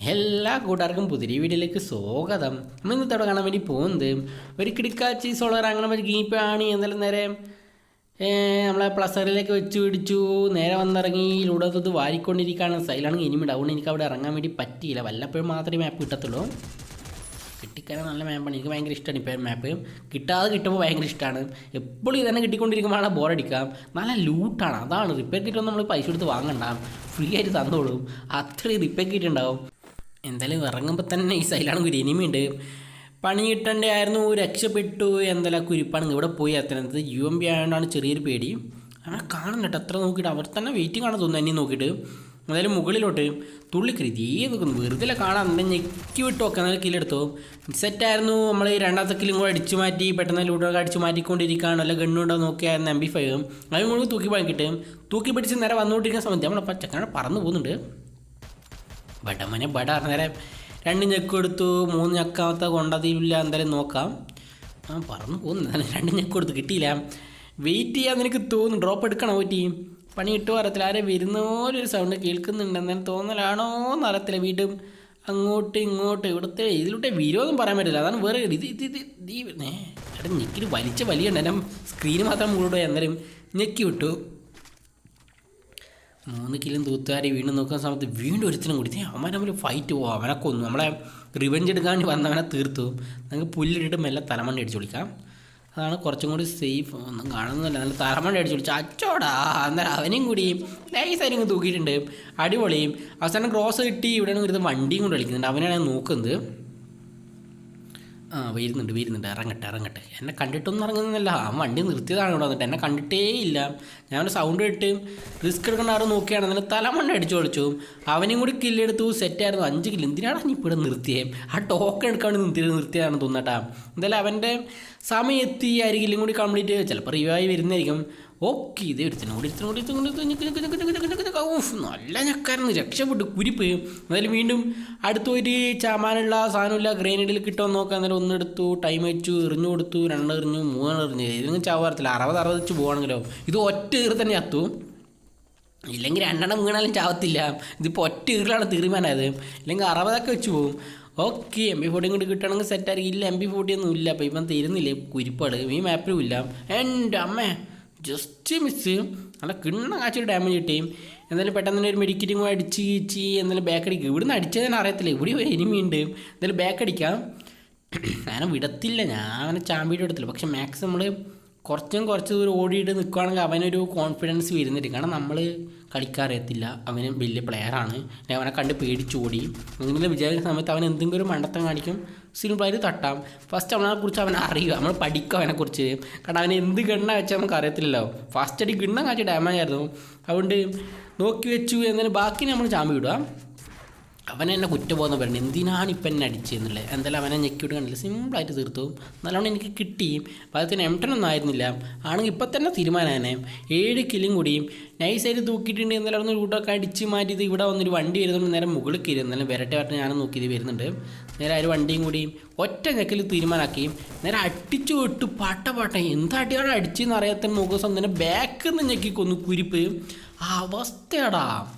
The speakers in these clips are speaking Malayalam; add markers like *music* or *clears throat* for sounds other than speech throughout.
എല്ലാ കൂട്ടുകാർക്കും പുതിരി വീഡിയോയിലേക്ക് സ്വാഗതം. നമ്മൾ ഇന്നത്തെ അവിടെ കാണാൻ വേണ്ടി പോകുന്നത് ഒരു കിടക്കാച്ചി സോളർ അങ്ങനെ ഒരു ഗീപ്പാണ് എന്നാലും നേരെ നമ്മളെ പ്ലസറിലേക്ക് വെച്ച് പിടിച്ചു. നേരെ വന്നിറങ്ങി ലൂടത്ത് വാരിക്കൊണ്ടിരിക്കുകയാണ്. സൈലാണെങ്കിൽ ഇനിയും ഡൗൺ എനിക്ക് അവിടെ ഇറങ്ങാൻ വേണ്ടി പറ്റിയില്ല. വല്ലപ്പോഴും മാത്രമേ മാപ്പ് കിട്ടത്തുള്ളൂ. കിട്ടിക്കാൻ നല്ല മാപ്പാണ് എനിക്ക് ഭയങ്കര ഇഷ്ടമാണ് ഇപ്പോൾ മാപ്പ് കിട്ടാതെ കിട്ടുമ്പോൾ ഭയങ്കര ഇഷ്ടമാണ്. എപ്പോഴും ഇതന്നെ കിട്ടിക്കൊണ്ടിരിക്കുമ്പോഴാണ് ബോറടിക്കാം നല്ല ലൂട്ടാണ് അതാണ്. റിപ്പയർ കിട്ടുമ്പോൾ നമ്മൾ പൈസ കൊടുത്ത് വാങ്ങണ്ട. ഫ്രീ ആയിട്ട് തന്നോളും. അത്രയും റിപ്പയർ കിറ്റ് ഉണ്ടാവും. എന്തായാലും ഇറങ്ങുമ്പോൾ തന്നെ ഈ സൈലാണെങ്കിൽ ഒരു ഇനിമയുണ്ട് പണി കിട്ടണ്ടായിരുന്നു രക്ഷപ്പെട്ടു എന്തായാലും ആ കുരിപ്പാണ്. ഇവിടെ പോയി എത്തണത് യു എം ബി ആയതുകൊണ്ടാണ് ചെറിയൊരു പേടി. അവനെ കാണുന്നുണ്ട് അത്ര നോക്കിയിട്ട്. അവർ തന്നെ വെയിറ്റിംഗ് കാണാൻ തോന്നുന്നു എന്നെ നോക്കിയിട്ട്. എന്തായാലും മുകളിലോട്ട് തുള്ളി തീ നോക്കുന്നു. വെറുതെ കാണാൻ എന്താ ഞെക്കി വിട്ടു ഒക്കെ എന്നാലും കില്ലെടുത്തു സെറ്റായിരുന്നു നമ്മൾ രണ്ടാമത്തെ കില്ലും കൂടെ അടിച്ചു മാറ്റി പെട്ടെന്ന് ലൂട്ടൊക്കെ അടിച്ചു മാറ്റിക്കൊണ്ടിരിക്കുകയാണ്. അല്ല ഗണ്ണുണ്ടോ നോക്കിയായിരുന്നു എം ബി ഫൈവ് അതും തൂക്കി പണിക്കിട്ട് തൂക്കി പിടിച്ച് നേരെ വന്നുകൊണ്ടിരിക്കുന്ന സമയത്ത് നമ്മളപ്പോൾ ചക്കനാട് പറന്നു പോകുന്നുണ്ട്. ബടമനെ ബട അന്നേരം രണ്ട് ഞെക്ക് എടുത്തു മൂന്ന് ഞക്കാമത്തെ കൊണ്ടതില്ല എന്തായാലും നോക്കാം. ആ പറന്നു പോകുന്നു. രണ്ട് ഞെക്ക് കൊടുത്ത് കിട്ടിയില്ല. വെയിറ്റ് ചെയ്യാൻ എനിക്ക് തോന്നുന്നു. ഡ്രോപ്പ് എടുക്കണം പറ്റി പണി കിട്ടുമോ അറിയത്തില്ല ആരെ വരുന്ന പോലെ ഒരു സൗണ്ട് കേൾക്കുന്നുണ്ട്. എന്നാലും തോന്നലാണോ എന്നറിയത്തില്ല വീണ്ടും അങ്ങോട്ട് ഇങ്ങോട്ട് ഇവിടുത്തെ ഇതിലൂടെ വിരോധം പറയാൻ പറ്റില്ല. അതാണ് വേറെ ഇത് ഇത് ഇത് ഈ ഏ ഞെക്കിന് വലിച്ച വലിയുണ്ട്. എന്നെ സ്ക്രീന് മാത്രം മുകളിലൂടെ എന്നാലും ഞെക്കി വിട്ടു. മൂന്ന് കിലും തൂത്തുകാരി വീണ്ടും നോക്കുന്ന സമയത്ത് വീണ്ടും ഒരുത്തിനും കൂടി. അവൻ തമ്മിൽ ഫൈറ്റ് പോവാം അവനെ കൊന്നു. നമ്മളെ റിവെഞ്ച് എടുക്കാൻ വന്നവനെ തീർത്തു. നമുക്ക് പുല്ലിട്ടിട്ട് മെല്ലെ തലമണ്ണി അടിച്ചു വിളിക്കാം അതാണ് കുറച്ചും കൂടി സേഫ് ഒന്നും കാണുന്നില്ല നല്ല തലമണ്ണി അടിച്ചു വിളിച്ചു അച്ചോടാ അന്നേരം അവനെയും കൂടി നൈസായിട്ട് തൂക്കിയിട്ടുണ്ട്. അടിപൊളിയും അവസാനം ക്രോസ് കിട്ടി. ഇവിടെയാണ് ഒരു വണ്ടിയും കൊണ്ട് കളിക്കുന്നുണ്ട്. അവനാണ് ഞാൻ നോക്കുന്നത്. ആ വരുന്നുണ്ട് വരുന്നുണ്ട് ഇറങ്ങട്ടെ ഇറങ്ങട്ടെ. എന്നെ കണ്ടിട്ടൊന്നും ഇറങ്ങുന്നില്ല ആ വണ്ടി നിർത്തിയതാണ് ഇവിടെ വന്നിട്ട്. എന്നെ കണ്ടിട്ടേ ഇല്ല. ഞാൻ ഒരു സൗണ്ട് ഇട്ട് റിസ്ക് എടുക്കേണ്ട ആരും നോക്കിയാണ്. അതിന് തലമണ്ണ അടിച്ചു കളിച്ചു അവനെയും കൂടി കില്ലെടുത്തു സെറ്റായിരുന്നു അഞ്ച് കില്ല് എന്തിനാണ് നീ ഇവിടെ നിർത്തിയേ? ആ ടോക്കൺ എടുക്കാൻ വേണ്ടി നിർത്തി നിർത്തിയതാണ് തോന്നട്ടാ എന്തായാലും അവന്റെ സമയം എത്തി അരികിലും കൂടി കംപ്ലീറ്റ് ചിലപ്പോൾ റിവായി വരുന്നതായിരിക്കും. ഓക്കെ ഇത് ഞെക്ക് ഞെക്ക് ഞെക്ക് ഞെക്ക് ഊഫ്, നല്ല ഞെക്കായിരുന്നു. രക്ഷപ്പെട്ടു കുരിപ്പ്. എന്നാലും വീണ്ടും അടുത്ത ഒരു ചാമാനുള്ള സാധനമില്ല ഗ്രേനേഡിൽ കിട്ടുമോ നോക്കാൻ നേരം ഒന്നെടുത്തു ടൈം വെച്ചു എറിഞ്ഞു കൊടുത്തു രണ്ടെറിഞ്ഞു മൂന്നെണ്ണം എറിഞ്ഞു. ഇതിനും ചാവാറത്തില്ല അറുപത് അറുപത് വെച്ച് പോകണമെങ്കിലോ ഇത് ഒറ്റ ഏറ് തന്നെ അത്തു ഇല്ലെങ്കിൽ രണ്ടെണ്ണം വീണാലും ചാവത്തില്ല. ഇതിപ്പോൾ ഒറ്റ ഏറിലാണ് തീരുമാനമായത്. ഇല്ലെങ്കിൽ അറുപതൊക്കെ വെച്ച് പോകും ഓക്കെ എം ബി ഫോർട്ടി കൂടി കിട്ടണമെങ്കിൽ സെറ്റായിരിക്കും ഇല്ല എം ബി ഫോർട്ടി ഒന്നും ഇല്ല. അപ്പോൾ ഇപ്പം തരുന്നില്ലേ കുരിപ്പാട്? ഈ മാപ്പിലും ഇല്ല. എന്റെ അമ്മേ. ജസ്റ്റ് മിസ് നല്ല കിണ്ണ കാച്ചൊരു ഡാമേജ് കിട്ടിയും എന്നാലും പെട്ടെന്ന് തന്നെ ഒരു മെഡിക്കറ്റും കൂടെ അടിച്ച് കീച്ചി എന്നാലും ബാക്ക് അടിക്കുക. ഇവിടുന്ന് അടിച്ചതെന്ന് അറിയത്തില്ല. ഇവിടെ ഒരു എനിമി ഉണ്ട്. എന്തായാലും ബാക്ക് അടിക്കാം. *clears throat* ഞാൻ വിടത്തില്ല. ഞാൻ അവനെ ചാമ്പിയിട്ട് വിടത്തില്ല പക്ഷെ മാക്സ് നമ്മൾ കുറച്ചും കുറച്ച് ദൂരം ഓടിയിട്ട് നിൽക്കുകയാണെങ്കിൽ അവനൊരു കോൺഫിഡൻസ് വരുന്നിട്ട് കാരണം നമ്മൾ കളിക്കാറിയത്തില്ല അവന് വലിയ പ്ലെയറാണ് അവനെ കണ്ട് പേടിച്ചോടി അങ്ങനെ വിചാരിക്കുന്ന സമയത്ത് അവൻ എന്തെങ്കിലും ഒരു മണ്ടത്തം കാണിക്കും. സിമ്പിളായിട്ട് തട്ടാം. ഫസ്റ്റ് അവനെക്കുറിച്ച് അവനെ അറിയുക. നമ്മൾ പഠിക്കുക അവനെക്കുറിച്ച് കാരണം അവന് എന്ത് ഗണ്ണ വെച്ചാൽ നമുക്ക് അറിയത്തില്ലല്ലോ. ഫസ്റ്റ് അടി ഗണ്ണ കാച്ച ഡാമേജ് ആയിരുന്നു. അതുകൊണ്ട് നോക്കി വെച്ചു എന്നതിന് ബാക്കി നമ്മൾ ചാമ്പി വിടുക അവൻ എന്നെ കുറ്റബോധം പറഞ്ഞു എന്തിനാണ് ഇപ്പം എന്നെ അടിച്ചതെന്നുള്ളത് എന്തായാലും അവനെ ഞെക്കിയിട്ട് കണ്ടില്ല. സിമ്പിളായിട്ട് തീർത്തു. നല്ലോണം എനിക്ക് കിട്ടി. ഭാഗത്തിന് ഒന്നും ആയിരുന്നില്ല. ആണെങ്കിൽ ഇപ്പം തന്നെ തീരുമാനമാണ് ഏഴ് കിലും കൂടിയും നൈസായിട്ട് തൂക്കിയിട്ടുണ്ട്. എന്നാലും അവിടെ നിന്ന് റൂട്ടൊക്കെ അടിച്ച് മാറ്റിയത് ഇവിടെ വന്നൊരു വണ്ടി വരുന്നുണ്ട്. നേരെ മുകളിൽ കയറി. എന്നാലും വരട്ടെ വരട്ടെ ഞാനും നോക്കിയത് വരുന്നുണ്ട്. നേരെ ആ ഒരു വണ്ടിയും കൂടിയും ഒറ്റ ഞെക്കൽ തീരുമാനമാക്കി നേരെ അടിച്ചു വിട്ടു. പാട്ട പാട്ട. എന്താ അടിയാണ് അടിച്ചെന്ന് അറിയാത്ത മുഖം തന്നെ ബാക്കിൽ നിന്ന് ഞെക്കി കൊന്നു കുരിപ്പ്. ആ അവസ്ഥയാടാ.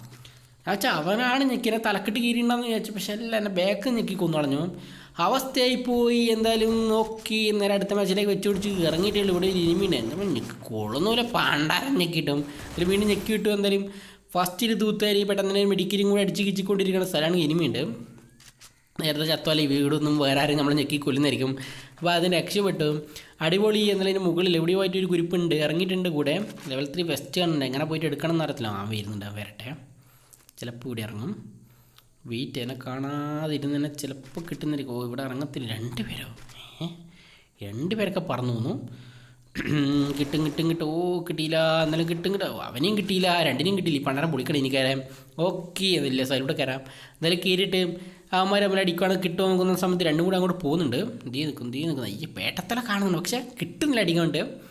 എന്നുവെച്ചാൽ അവനാണ് ഞെക്കിനെ തലക്കെട്ട് കീറിണ്ടെന്ന് വിചാരിച്ചു. പക്ഷെ അല്ല എന്നെ ബാക്ക് ഞെക്കി കൊന്നുകളഞ്ഞു അവസ്ഥയായി പോയി എന്തായാലും നോക്കി നേരെ അടുത്ത മാച്ചിലേക്ക് വെച്ച് പിടിച്ച് ഇറങ്ങിയിട്ടുള്ളൂ ഇവിടെ ഇനിമീണ്ട് എന്താ ഞെക്കി കൊള്ളുന്നൂല പാണ്ടാരം ഞെക്കിയിട്ടും. അതിൽ വീണ്ടും ഞെക്കി കിട്ടും എന്തായാലും ഫസ്റ്റിൽ തൂത്തേരി പെട്ടെന്ന് മെഡിക്കലും കൂടെ അടിച്ച് കിച്ചിക്കൊണ്ടിരിക്കുന്ന സ്ഥലമാണ് ഇനിമിയുണ്ട് നേരത്തെ ചത്തോലെ വീടൊന്നും വേറെ ആരും നമ്മൾ ഞെക്കി കൊല്ലുന്നതായിരിക്കും. അപ്പോൾ അതിന് രക്ഷപ്പെട്ടു. അടിപൊളി. എന്നതിന് മുകളിൽ എവിടെ പോയിട്ട് ഒരു കുരിപ്പുണ്ട്. ഇറങ്ങിയിട്ടുണ്ട് കൂടെ. ലെവൽ ത്രീ ബെസ്റ്റ് കാണുന്നുണ്ട് എങ്ങനെ പോയിട്ട് എടുക്കണം എന്ന് അറിയത്തില്ല. ആ വരുന്നുണ്ട്. വരട്ടെ. ചിലപ്പോൾ ഇവിടെ ഇറങ്ങും. വെയിറ്റ് എന്നെ കാണാതിരുന്ന് തന്നെ ചിലപ്പോൾ കിട്ടുന്നതായിരിക്കും. ഓ ഇവിടെ ഇറങ്ങത്തില്ല. രണ്ട് പേരോ? ഏഹ് രണ്ട് പേരൊക്കെ പറന്നു പോന്നു. കിട്ടും കിട്ടും കിട്ടും. ഓ കിട്ടിയില്ല. എന്നാലും കിട്ടും കിട്ടും. അവനെയും കിട്ടിയില്ല. രണ്ടിനെയും കിട്ടിയില്ല. പണ്ടരം പൊളിക്കണം എനിക്ക് കയറാം ഓക്കെ അതില്ല സൈഡിലൂടെ കയറാം. എന്തായാലും കയറിയിട്ട് അവന്മാർ അവരെ അടിക്കുവാണെങ്കിൽ കിട്ടുമോ നോക്കുന്ന സമയത്ത് രണ്ടും കൂടെ അങ്ങോട്ട് പോകുന്നുണ്ട്. ദീ നിൽക്കും ദീ നിൽക്കുന്നു. ഈ പേട്ടത്തല കാണുന്നുണ്ട്. പക്ഷേ കിട്ടുന്നില്ല അടിക്കുന്നുണ്ട്.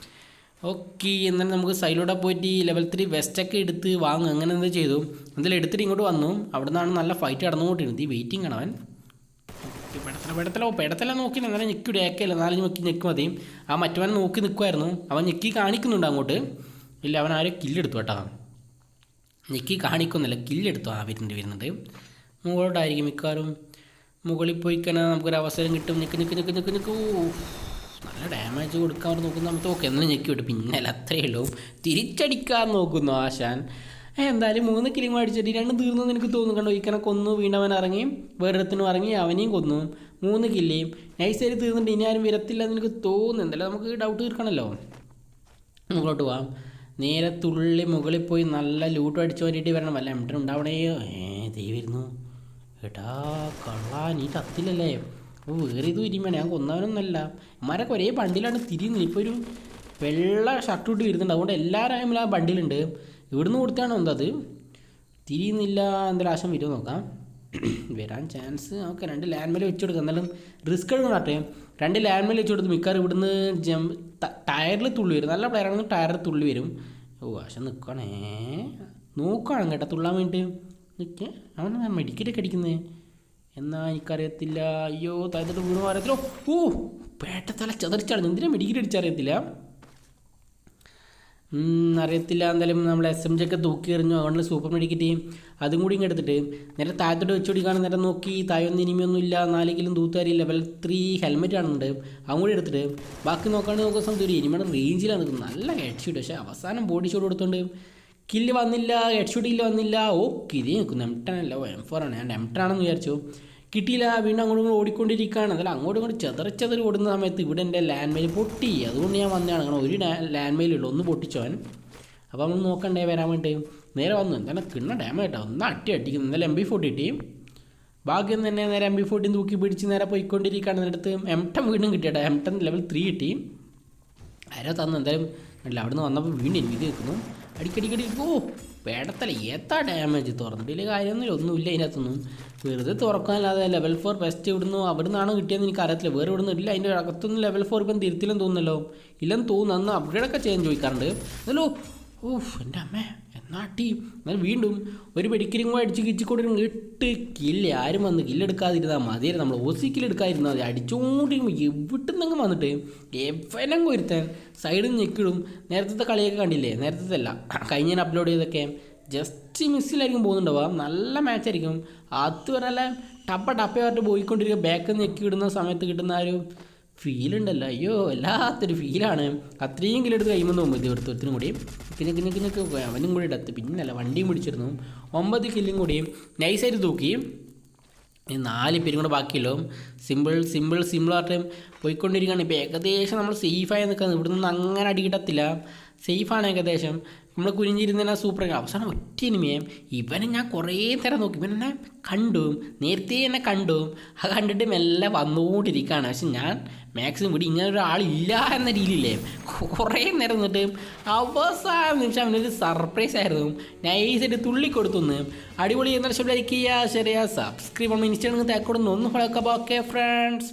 ഓക്കെ എന്നാലും നമുക്ക് സൈഡിലൂടെ പോയിട്ട് ഈ ലെവൽ ത്രീ വെസ്റ്റൊക്കെ എടുത്ത് വാങ്ങും. അങ്ങനെ എന്താ ചെയ്തു? എന്തായാലും എടുത്തിട്ട് ഇങ്ങോട്ട് വന്നു. അവിടെ നിന്നാണ് നല്ല ഫൈറ്റ് നടന്നുകൊണ്ടിരുന്നത്. ഈ വെയിറ്റിംഗ് ആണ് അവൻ. പെടത്തല പെടത്തല. ഓ പെടത്തല നോക്കി എന്നാലും ഞെക്കി ഏക്കല്ല നാലഞ്ച് നോക്കി ഞെക്ക് മതി. ആ മറ്റവൻ നോക്കി നിൽക്കുമായിരുന്നു അവൻ ഞെക്കി കാണിക്കുന്നുണ്ട് അങ്ങോട്ട്. ഇല്ല അവൻ ആരും കില്ലെടുത്തു കേട്ടോ. ഞെക്കി കാണിക്കുന്നില്ല. കില്ലെടുത്തു ആ വരുന്നുണ്ട് വരുന്നുണ്ട് മുകളോട്ടായിരിക്കും മിക്കവാറും. മുകളിൽ പോയി കഴിഞ്ഞാൽ നമുക്കൊരു അവസരം കിട്ടും. നിൽക്ക് നിൽക്ക് നിൽക്ക് നിൽക്ക് നിൽക്കൂ നല്ല ഡാമേജ് കൊടുക്കാൻ അവർ നോക്കുന്ന. നമുക്ക് ഓക്കെ എന്നാലും ഞെക്കി വിട്ടു. പിന്നെ അത്രയേ ഉള്ളൂ. തിരിച്ചടിക്കാൻ നോക്കുന്നു ആശാൻ. എന്തായാലും മൂന്ന് കിലിം അടിച്ചിട്ട് രണ്ട് തീർന്നെന്ന് എനിക്ക് തോന്നുന്നു. കണ്ടോ ഇക്കനെ കൊന്നു വീണ്ടവൻ ഇറങ്ങി. വേറൊരുത്തിനും ഇറങ്ങി അവനെയും കൊന്നു. മൂന്ന് കില്ലേയും നൈസായിട്ട് തീർന്നിട്ട് ഇനി ആരും വരത്തില്ല എന്ന് എനിക്ക് തോന്നുന്നു. എന്തായാലും നമുക്ക് ഡൗട്ട് തീർക്കണമല്ലോ മുകളോട്ട് പോവാം. നേരെ തുള്ളി മുകളിൽ പോയി നല്ല ലൂട്ട് അടിച്ചു വേണ്ടിയിട്ട് വരണം. അല്ല എംട്ടൻ ഉണ്ടാവണേയോ ഏ ദേ വരുന്നു എടാ കള്ളാ നീ കത്തില്ലല്ലേ അപ്പോൾ വേറെ ഇത് ഇരിമ ഞാൻ കൊന്നവനൊന്നല്ല ഇമാരൊക്കെ ഒരേ ബണ്ടിലാണ് തിരിയുന്നത്. ഇപ്പോൾ ഒരു വെള്ള ഷർട്ട് ഇട്ട് വരുന്നുണ്ട് അതുകൊണ്ട് എല്ലാവരും ആ ബണ്ടിലുണ്ട്. ഇവിടുന്ന് കൊടുത്താണ് അത് തിരിയുന്നില്ല എന്തെങ്കിലും ആശം വരുമോ നോക്കാം. *clears throat* വരാൻ ചാൻസ് ഓക്കെ രണ്ട് ലാൻഡ് മേലെ വെച്ച് കൊടുക്കാം. എന്നാലും റിസ്ക് എടുക്കണട്ടെ രണ്ട് ലാൻഡ് മേലെ വെച്ച് കൊടുത്ത് മിക്കവാറും ഇവിടുന്ന് ജം ടയറിൽ തുള്ളി വരും. നല്ല പ്ലെയർ ടയറിൽ തുള്ളി വരും. ഓ ആശം നിൽക്കണേ നോക്കുകയാണ് കേട്ടോ തുള്ളാൻ വേണ്ടിയിട്ട്. നിൽക്കേ അവൻ മെഡിക്കറ്റൊക്കെ അടിക്കുന്നത് എന്നാ എനിക്കറിയത്തില്ല. അയ്യോ താഴത്തോട്ട് വീണു അറിയത്തില്ലോ ഓ പേട്ട തല ചതറിച്ചാണ്. എന്തിനാ മെഡിക്കൽ അടിച്ചറിയത്തില്ല അറിയത്തില്ല? എന്തായാലും നമ്മൾ എസ് എം ജി ഒക്കെ തൂക്കി എറിഞ്ഞു. അതുകൊണ്ട് സൂപ്പർ മെഡിക്കറ്റ് അതും കൂടി ഇങ്ങ് എടുത്തിട്ട് നേരെ താഴത്തോട്ട് വെച്ചുകൊടുക്കുകയാണ് നേരെ നോക്കി തായൊന്നും ഇനിമയൊന്നും ഇല്ല. നാലെങ്കിലും തൂത്തുകാരി ലെവൽ ത്രീ ഹെൽമെറ്റ് ആണുണ്ട് അതും കൂടി എടുത്തിട്ട് ബാക്കി നോക്കുകയാണെങ്കിൽ നോക്കുന്ന സമയത്ത് ഒരു ഇനിമയുടെ റേഞ്ചിലാണ് നിൽക്കുന്നത്. നല്ല ഹെഡ് ഷൂട്ട് പക്ഷേ അവസാനം ബോഡി ഷോട്ട് കൊടുത്തോണ്ട് കില്ല് വന്നില്ല ഹെഡ് ഷൂട്ട് കില്ല് വന്നില്ല ഓ കിരി നിൽക്കുന്നു. എം ടെൻ അല്ല എം ഫോർ ആണ്. ഞാൻ എം ടെൻ ആണെന്ന് വിചാരിച്ചു. കിട്ടിയില്ല വീണ്ടും അങ്ങോട്ടും ഇങ്ങോട്ട് ഓടിക്കൊണ്ടിരിക്കുകയാണ്. അതിൽ അങ്ങോട്ടും ഇങ്ങോട്ട് ചെതറി ചെതറി ഓടുന്ന സമയത്ത് ഇവിടെ എന്റെ ലാൻഡ് മെയിൽ പൊട്ടി. അതുകൊണ്ട് ഞാൻ വന്നതാണ്. കാരണം ഒരു ലാൻഡ് മെയിൽ ഉള്ളൂ ഒന്ന് പൊട്ടിച്ചോൻ അപ്പോൾ നമ്മൾ നോക്കണ്ടേ വരാൻ വേണ്ടി. നേരെ വന്നു. എന്താണ് കിണ്ണ ഡാമേജ് കേട്ടോ ഒന്ന് അട്ടി അടിക്കുന്നു എന്നാലും എം ബി ഫോർട്ടി കിട്ടി. ഭാഗ്യം തന്നെ നേരെ എം ബി ഫോർട്ടി തൂക്കി പിടിച്ച് നേരെ പോയിക്കൊണ്ടിരിക്കുകയാണ്. എന്നിടത്ത് എം ടെൻ വീണ്ടും കിട്ടിയേട്ടാ എം ടെൻ ലെവൽ ത്രീ കിട്ടി. ആരോ തന്നു. എന്തായാലും അല്ല അവിടുന്ന് വന്നപ്പോൾ വീണ്ടും എനിക്ക് നിൽക്കുന്നു അടിക്കടിക്കടി ഓ പേടത്തല ഏത്താ ഡാമേജ് തുറന്നിട്ടില്ല കാര്യമൊന്നുമില്ല ഒന്നുമില്ല അതിനകത്തൊന്നും വെറുതെ തുറക്കാനല്ലാതെ ലെവൽ ഫോർ ബെസ്റ്റ് ഇവിടുന്ന് നിന്നാണ് കിട്ടിയതെന്ന് എനിക്ക് അറിയത്തില്ല വേറെ ഇവിടുന്ന് ഇല്ല അതിന്റെ അകത്തൊന്നും ലെവൽ ഫോർ ഇപ്പം തിരുത്തില്ലെന്ന് തോന്നുന്നല്ലോ. ഇല്ലെന്ന് തോന്നുന്നു അന്ന് അപ്ഗ്രേഡൊക്കെ ചെയ്യാൻ ചോദിക്കാറുണ്ട്. അതല്ലോ ഓഫ് എന്റെ അമ്മേ. എന്നാട്ടി എന്നാൽ വീണ്ടും ഒരു പെടിക്കലും കൂടെ അടിച്ച് കിച്ചിക്കൊണ്ട് എട്ട് കില്ല് ആരും വന്ന് കില്ലെടുക്കാതിരുന്നാൽ മതിയായിരുന്നു. നമ്മൾ ഓസി കില്ലെടുക്കാതിരുന്നാൽ മതി. അടിച്ചുകൊണ്ടിരിക്കുമ്പോൾ എവിടുന്നെങ്കിലും വന്നിട്ട് എവനെങ്കിലും ഒരുത്തൻ സൈഡിൽ നിന്ന് ഞെക്കിടും. നേരത്തെ കളിയൊക്കെ കണ്ടില്ലേ? നേരത്തെ അല്ല. കഴിഞ്ഞ അപ്ലോഡ് ചെയ്തൊക്കെ ജസ്റ്റ് മിസ്സിലായിരിക്കും പോകുന്നുണ്ടാവുക നല്ല മാച്ചായിരിക്കും അത് വരെ ടപ്പ ടപ്പയായിട്ട് പോയിക്കൊണ്ടിരിക്കുക. ബാക്ക് നിന്ന് ഞെക്കി ഇടുന്ന സമയത്ത് കിട്ടുന്ന ആ ഒരു ഫീൽ ഉണ്ടല്ലോ. അയ്യോ വല്ലാത്തൊരു ഫീലാണ് അത്രയും കിലോ എടുത്ത് കഴിയുമ്പോൾ നോമ്പ് ഇത് ഒരുത്തിനും കൂടി. പിന്നെ പിന്നെ അവനും കൂടി എടുത്ത് പിന്നല്ല വണ്ടിയും പിടിച്ചിരുന്നു. ഒമ്പത് കില്ലും കൂടി. നൈസായിട്ട് തൂക്കി. നാല് പേരും കൂടെ ബാക്കിയല്ലോ സിമ്പിൾ സിമ്പിൾ സിമ്പിൾ ആയിട്ട് പോയിക്കൊണ്ടിരിക്കുകയാണ്. ഇപ്പോൾ ഏകദേശം നമ്മൾ സേഫായി നിൽക്കുന്നത് ഇവിടെ അങ്ങനെ അടി കിട്ടത്തില്ല. സേഫാണ് ഏകദേശം. നമ്മൾ കുനിഞ്ഞിരുന്ന സൂപ്പർ അവസാനം ഒറ്റ ഇനിമയം ഇവനെ ഞാൻ കുറേ നേരം നോക്കി. ഇവൻ എന്നെ കണ്ടു നേരത്തെ എന്നെ കണ്ടു അത് കണ്ടിട്ട് മെല്ലെ വന്നുകൊണ്ടിരിക്കുകയാണ് പക്ഷെ ഞാൻ മാക്സിമം ഇവിടെ ഇങ്ങനെ ഒരാളില്ല എന്ന രീതിയിലേ കുറേ നേരം നിന്നിട്ട് അവസാന നിമിഷം അവനൊരു സർപ്രൈസ് ആയിരുന്നു. നൈസായിട്ട് തുള്ളി കൊടുത്തുനിന്ന് അടിപൊളി എന്നാൽ ലൈക്ക് ചെയ്യുക ശരിയാ സബ്സ്ക്രൈബ് നമ്മൾ ഇൻസ്റ്റാഗ്രാമിൽ തേക്കൊടുന്നു ഒന്ന് ഫോളോ ഓക്കെ ഫ്രണ്ട്സ്